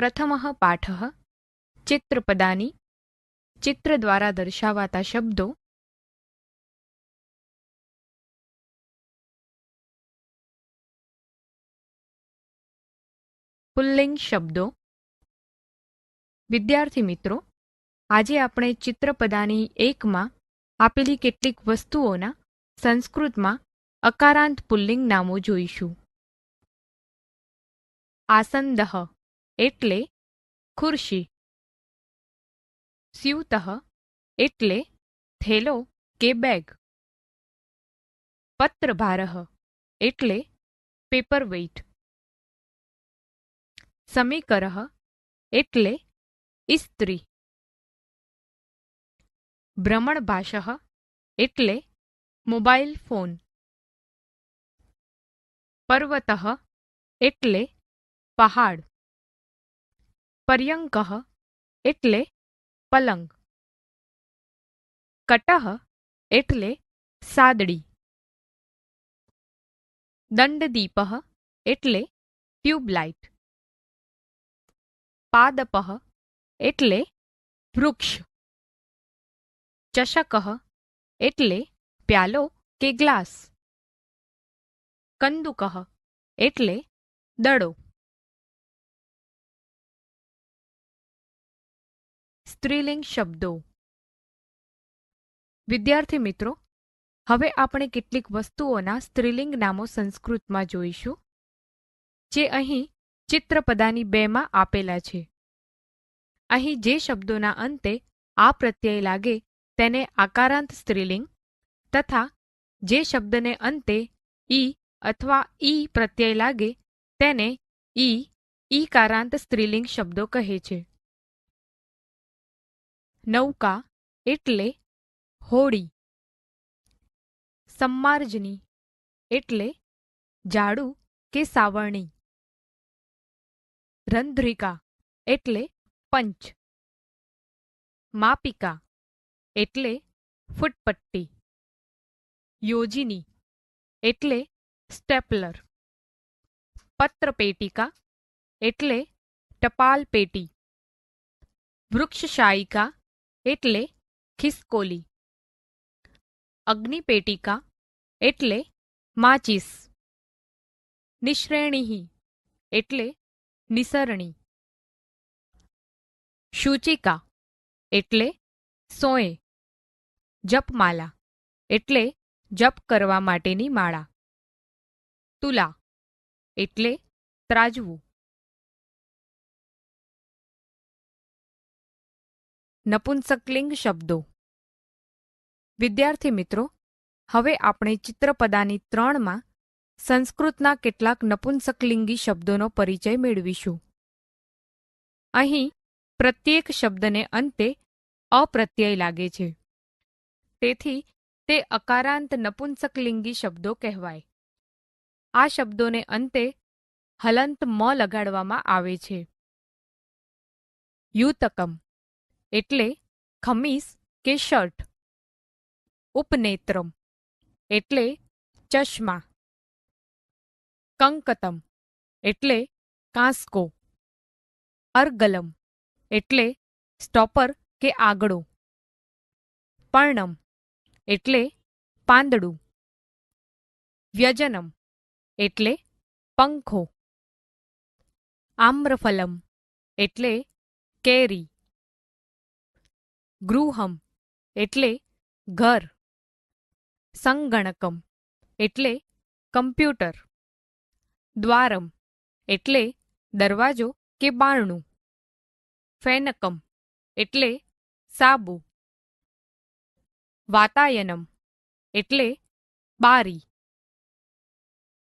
પ્રથમઃ પાઠ ચિત્રપદાની ચિત્ર દ્વારા દર્શાવાતા શબ્દો પુલ્લિંગ શબ્દો વિદ્યાર્થી મિત્રો આજે આપણે ચિત્રપદાની એકમાં આપેલી કેટલીક વસ્તુઓના સંસ્કૃતમાં અકારાંત પુલ્લિંગ નામો જોઈશું આસંદહ એટલે ખુરશી સ્યુતઃ એટલે થેલો કે બેગ પત્રભારહ એટલે પેપરવેઇટ સમીકરહ એટલે ઇસ્ત્રી ભ્રમણભાષ એટલે મોબાઈલ ફોન પર્વત એટલે પહાડ पर्यंकः એટલે પલંગ કટ્ટાહ એટલે સાદડી દંડદીપહ એટલે ટ્યુબલાઇટ পাদપહ એટલે વૃક્ષ चशकह એટલે प्याલો કે ગ્લાસ કંદુકહ એટલે ડડો સ્ત્રીલિંગ શબ્દો વિદ્યાર્થી મિત્રો હવે આપણે કેટલીક વસ્તુઓના સ્ત્રીલિંગ નામો સંસ્કૃતમાં જોઈશું જે અહીં ચિત્રપદાની બેમાં આપેલા છે અહીં જે શબ્દોના અંતે આ પ્રત્યય લાગે તેને આકારાંત સ્ત્રીલિંગ તથા જે શબ્દને અંતે ઈ અથવા ઈ પ્રત્યય લાગે તેને ઈ કારાંત સ્ત્રીલિંગ શબ્દો કહે છે नौका એટલે હોડી સંમાર્જની એટલે झाडू કે સાવરણી રંધрика એટલે પંચ માપિકા એટલે ફૂટપટ્ટી યોજિની એટલે સ્ટેપલર પત્રપેટીકા એટલે ટપાલ પેટી વૃક્ષશાયિકા એટલે ખિસકોલી અગ્નિપેટિકા એટલે માચિસ નિશ્રેણીહિ એટલે નિસરણી સૂચિકા એટલે સોએ જપમાલા એટલે જપ કરવા માટેની માળા તુલા એટલે ત્રાજવું નપુંસકલિંગ શબ્દો વિદ્યાર્થી મિત્રો હવે આપણે ચિત્રપદાની ત્રણમાં સંસ્કૃતના કેટલાક નપુંસકલિંગી શબ્દોનો પરિચય મેળવીશું અહીં પ્રત્યેક શબ્દને અંતે અપ્રત્યય લાગે છે તેથી તે અકારાંત નપુંસકલિંગી શબ્દો કહેવાય આ શબ્દોને અંતે હલંત મ લગાડવામાં આવે છે યુતકમ એટલે ખમીસ કે શર્ટ ઉપનેત્રમ એટલે ચશ્મા કંકતમ એટલે કાંસકો અર્ગલમ એટલે સ્ટોપર કે આગળો પાર્ણમ એટલે પાંદડું વ્યજનમ એટલે પંખો આમ્રફળમ એટલે કેરી गृहम એટલે ઘર સંગણકમ એટલે કમ્પ્યુટર દ્વારમ એટલે દરવાજો કે બારણું ફેનકમ એટલે સાબુ વાતાયનમ એટલે બારી